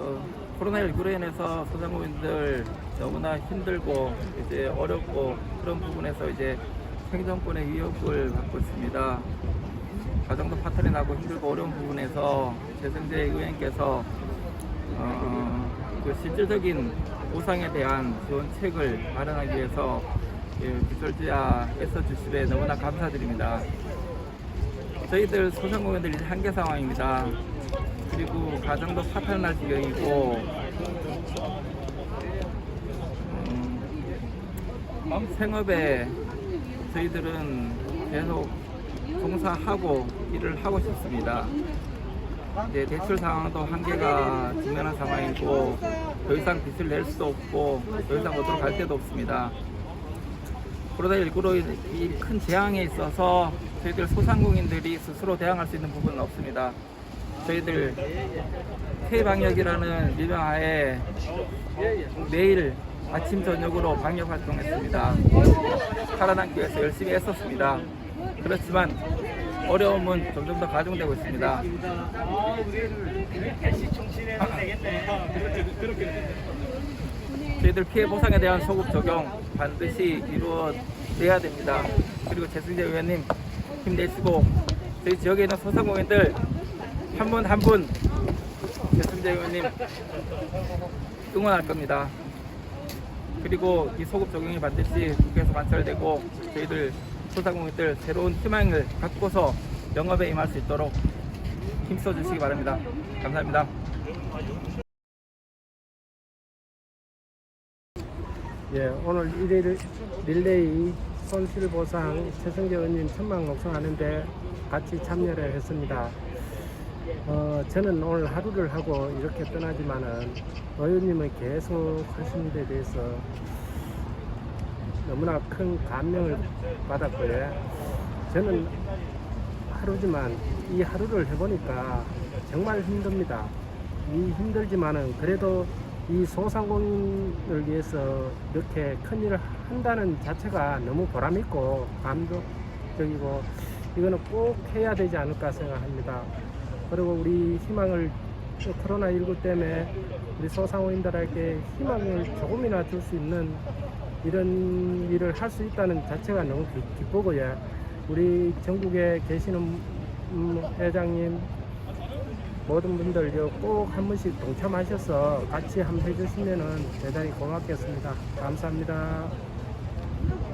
어, 코로나19로 인해서 소상공인들 너무나 힘들고 이제 어렵고 그런 부분에서 이제 생존권의 위협을 받고 있습니다. 가정도 파탄이 나고 힘들고 어려운 부분에서 재승재 의원께서 어, 그 실질적인 보상에 대한 지원책을 마련하기 위해서 예, 기술지야 애써 주시에 너무나 감사드립니다. 저희들 소상공인들 이제 한계 상황입니다. 그리고 가정도 파탄날 지경이고 음, 생업에 저희들은 계속 종사하고 일을 하고 싶습니다. 이제 대출 상황도 한계가 직면한 상황이고 더 이상 빚을 낼 수도 없고 더 이상 어디로 갈 데도 없습니다. 코로나19로 이 큰 재앙에 있어서 저희들 소상공인들이 스스로 대항할 수 있는 부분은 없습니다. 저희들 K방역이라는 일명하에 매일 아침 저녁으로 방역 활동했습니다. 살아남기 위해서 열심히 애썼습니다. 그렇지만 어려움은 점점 더 가중되고 있습니다. 저희들 피해 보상에 대한 소급 적용 반드시 이루어내야 됩니다. 그리고 재승재 의원님 힘내시고 저희 지역에 있는 소상공인들 한 분 한분 재승재 의원님 응원할 겁니다. 그리고 이 소급 적용이 반드시 국회에서 관철되고 저희들 소상공인들 새로운 희망을 갖고서 영업에 임할 수 있도록 힘써 주시기 바랍니다. 감사합니다. 예, 오늘 일일 릴레이 손실보상 최승재 의원님 천막 녹성하는데 같이 참여를 했습니다. 어, 저는 오늘 하루를 하고 이렇게 떠나지만은 의원님은 계속 하신 데 대해서 너무나 큰 감명을 받았고요. 저는 하루지만 이 하루를 해보니까 정말 힘듭니다. 이 힘들지만은 그래도 이 소상공인을 위해서 이렇게 큰 일을 한다는 자체가 너무 보람있고 감동적이고 이거는 꼭 해야 되지 않을까 생각합니다. 그리고 우리 희망을 코로나19 때문에 우리 소상공인들에게 희망을 조금이나 줄 수 있는 이런 일을 할 수 있다는 자체가 너무 기- 기쁘고요. 우리 전국에 계시는 음, 회장님 모든 분들 꼭 한 번씩 동참하셔서 같이 한번 해주시면은 대단히 고맙겠습니다. 감사합니다.